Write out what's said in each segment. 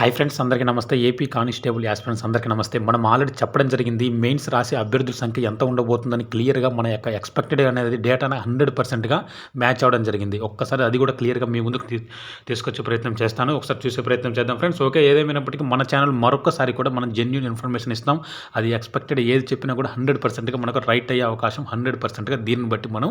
Hi friends అందరికీ నమస్తే. AP constable aspirants అందరికీ నమస్తే. మనం ఆల్రెడీ చెప్పడం జరిగింది మెయిన్స్ రాసే అభ్యర్థుల సంఖ్య ఎంత ఉండబోతుందని క్లియర్గా మన యొక్క ఎక్స్పెక్టెడ్ అనేది డేటాను హండ్రెడ్ పర్సెంట్గా మ్యాచ్ అవ్వడం జరిగింది. ఒక్కసారి అది కూడా క్లియర్గా మీ ముందుకు తీసుకొచ్చే ప్రయత్నం చేస్తాను. ఒకసారి చూసే ప్రయత్నం చేద్దాం ఫ్రెండ్స్. ఓకే ఏదేమైనప్పటికీ మన ఛానల్ మరొకసారి కూడా మనం జెన్యున్ ఇన్ఫర్మేషన్ ఇస్తాం. అది ఎక్స్పెక్టెడ్ ఏది చెప్పినా కూడా హండ్రెడ్ పర్సెంట్గా మనకు రైట్ అయ్యే అవకాశం హండ్రెడ్ పర్సెంట్గా దీన్ని బట్టి మనం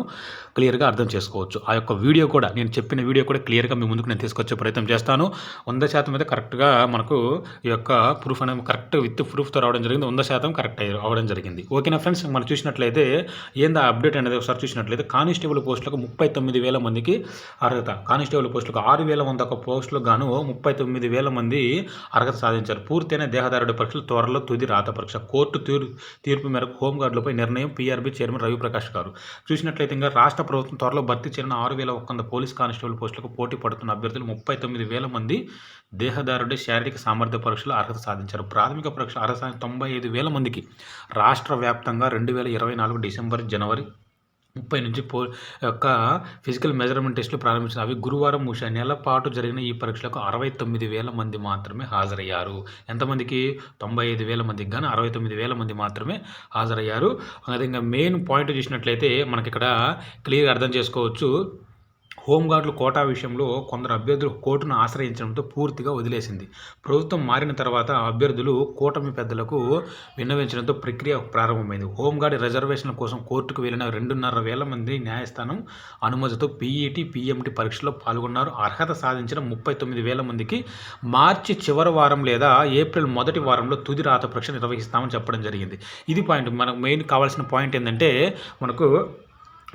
క్లియర్గా అర్థం చేసుకోవచ్చు. ఆ యొక్క వీడియో కూడా నేను చెప్పిన వీడియో కూడా క్లియర్గా మీ ముందుకు నేను తీసుకొచ్చే ప్రయత్నం చేస్తాను. వంద శాతం అయితే కరెక్ట్గా మనకు ఈ యొక్క ప్రూఫ్ అనేది కరెక్ట్ విత్ ప్రూఫ్తో రావడం జరిగింది. వంద శాతం కరెక్ట్ అయ్యి రావడం జరిగింది. ఓకేనా ఫ్రెండ్స్ మనం చూసినట్లయితే ఏందా అప్డేట్ అనేది ఒకసారి చూసినట్లయితే కానిస్టేబుల్ పోస్టులకు ముప్పై తొమ్మిది వేల మందికి అర్హత. కానిస్టేబుల్ పోస్టులకు ఆరు వేల వంద ఒక పోస్టులకు గాను ముప్పై తొమ్మిది వేల మంది అర్హత సాధించారు. పూర్తయిన దేహదారుడి పరీక్షలు త్వరలో తుది రాత పరీక్ష. కోర్టు తీర్పు తీర్పు మేరకు హోంగార్డులపై నిర్ణయం పీఆర్బీ చైర్మన్ రవిప్రకాష్ గారు. చూసినట్లయితే ఇంకా రాష్ట్ర ప్రభుత్వం త్వరలో భర్తీ చేరిన ఆరు వేల ఒక్క పోలీస్ కానిస్టేబుల్ పోస్టులకు పోటీ పడుతున్న అభ్యర్థులు ముప్పై తొమ్మిది వేల మంది దేహదారుడి శారీరక సామర్థ్య పరీక్షలు అర్హత సాధించారు. ప్రాథమిక పరీక్ష అర్హత తొంభై ఐదు వేల మందికి రాష్ట్ర వ్యాప్తంగా రెండు వేల ఇరవై నాలుగు డిసెంబర్ జనవరి ముప్పై నుంచి పో యొక్క ఫిజికల్ మెజర్మెంట్ టెస్టులు ప్రారంభించిన అవి గురువారం మూసా నెల పాటు జరిగిన ఈ పరీక్షలకు అరవై తొమ్మిది వేల మంది మాత్రమే హాజరయ్యారు. ఎంతమందికి తొంభై ఐదు వేల మందికి కానీ అరవై తొమ్మిది వేల మంది మాత్రమే హాజరయ్యారు. అదే ఇంకా మెయిన్ పాయింట్ చూసినట్లయితే మనకి ఇక్కడ క్లియర్గా అర్థం చేసుకోవచ్చు. హోంగార్డులు కోటా విషయంలో కొందరు అభ్యర్థులు కోర్టును ఆశ్రయించడంతో పూర్తిగా వదిలేసింది. ప్రభుత్వం మారిన తర్వాత అభ్యర్థులు కూటమి పెద్దలకు విన్నవించడంతో ప్రక్రియ ప్రారంభమైంది. హోంగార్డ్ రిజర్వేషన్ల కోసం కోర్టుకు వెళ్ళిన రెండున్నర వేల మంది న్యాయస్థానం అనుమతితో పీఈటీ పీఎంటీ పరీక్షలో పాల్గొన్నారు. అర్హత సాధించిన ముప్పై తొమ్మిది వేల మందికి మార్చి చివరి వారం లేదా ఏప్రిల్ మొదటి వారంలో తుది రాత పరీక్ష నిర్వహిస్తామని చెప్పడం జరిగింది. ఇది పాయింట్. మనకు మెయిన్ కావాల్సిన పాయింట్ ఏంటంటే మనకు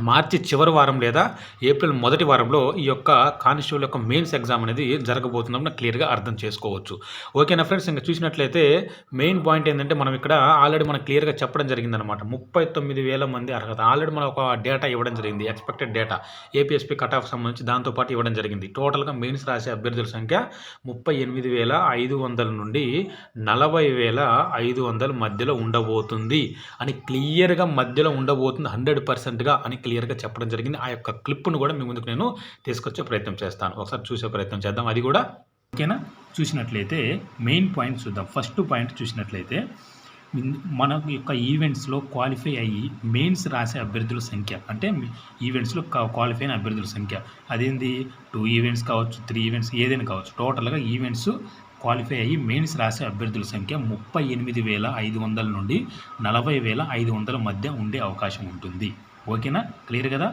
మార్చి చివరి వారం లేదా ఏప్రిల్ మొదటి వారంలో ఈ యొక్క కానిస్టేబుల్ యొక్క మెయిన్స్ ఎగ్జామ్ అనేది జరగబోతుందని క్లియర్గా అర్థం చేసుకోవచ్చు. ఓకేనా ఫ్రెండ్స్? ఇంకా చూసినట్లయితే మెయిన్ పాయింట్ ఏంటంటే మనం ఇక్కడ ఆల్రెడీ మనం క్లియర్గా చెప్పడం జరిగిందనమాట ముప్పై తొమ్మిది వేల మంది అర్హత. ఆల్రెడీ మనం ఒక డేటా ఇవ్వడం జరిగింది expected data. APSP cut off సంబంధించి దాంతోపాటు ఇవ్వడం జరిగింది. టోటల్గా మెయిన్స్ రాసే అభ్యర్థుల సంఖ్య ముప్పై ఎనిమిది వేల ఐదు వందల నుండి నలభై వేల ఐదు వందల మధ్యలో ఉండబోతుంది. అని క్లియర్గా మధ్యలో ఉండబోతుంది హండ్రెడ్ పర్సెంట్గా అని క్లియర్గా చెప్పడం జరిగింది. ఆ యొక్క క్లిప్ను కూడా మీ ముందుకు నేను తీసుకొచ్చే ప్రయత్నం చేస్తాను. ఒకసారి చూసే ప్రయత్నం చేద్దాం. అది కూడా ఓకేనా? చూసినట్లయితే మెయిన్ పాయింట్ చూద్దాం. ఫస్ట్ పాయింట్ చూసినట్లయితే మన యొక్క ఈవెంట్స్లో క్వాలిఫై అయ్యి మెయిన్స్ రాసే అభ్యర్థుల సంఖ్య. అంటే ఈవెంట్స్లో క్వాలిఫై అయిన అభ్యర్థుల సంఖ్య. అదేంది? టూ ఈవెంట్స్ కావచ్చు త్రీ ఈవెంట్స్ ఏదైనా కావచ్చు. టోటల్గా ఈవెంట్స్ క్వాలిఫై అయ్యి మెయిన్స్ రాసే అభ్యర్థుల సంఖ్య ముప్పై ఎనిమిది వేల ఐదు వందల నుండి నలభై వేల ఐదు వందల మధ్య ఉండే అవకాశం ఉంటుంది. ఓకేనా క్లియర్ కదా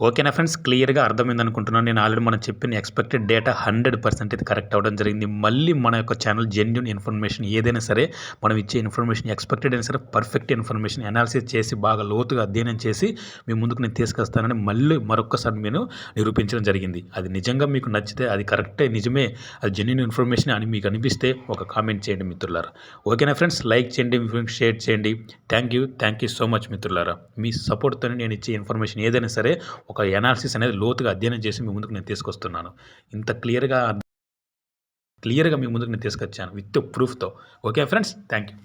ఓకేనా ఫ్రెండ్స్? క్లియర్గా అర్థమైంది అనుకుంటున్నాను నేను ఆల్రెడీ మనం చెప్పిన ఎక్స్పెక్టెడ్ డేటా హండ్రెడ్ పర్సెంట్ ఇది కరెక్ట్ అవ్వడం జరిగింది. మళ్ళీ మన యొక్క ఛానల్ జెన్యున్ ఇన్ఫర్మేషన్ ఏదైనా సరే మనం ఇచ్చే ఇన్ఫర్మేషన్ ఎక్స్పెక్టెడ్ అయినా సరే పర్ఫెక్ట్ ఇన్ఫర్మేషన్ అనాలిసిస్ చేసి బాగా లోతుగా అధ్యయనం చేసి మీ ముందుకు నేను తీసుకొస్తానని మళ్ళీ మరొకసారి నేను నిరూపించడం జరిగింది. అది నిజంగా మీకు నచ్చితే అది కరెక్టే నిజమే అది జెన్యున్ ఇన్ఫర్మేషన్ అని మీకు అనిపిస్తే ఒక కామెంట్ చేయండి మిత్రులారా. ఓకేనా ఫ్రెండ్స్? లైక్ చేయండి మీ ఫ్రెండ్స్ షేర్ చేయండి. Thank you thank you so much మిత్రులారా. మీ సపోర్ట్తో నేను ఇచ్చే ఇన్ఫర్మేషన్ ఏదైనా సరే ఒక ఎనాలిసిస్ అనేది లోతుగా అధ్యయనం చేసి మీ ముందుకు నేను తీసుకొస్తున్నాను. ఇంత క్లియర్గా క్లియర్గా మీ ముందుకు నేను తీసుకొచ్చాను with ప్రూఫ్తో. Okay friends thank you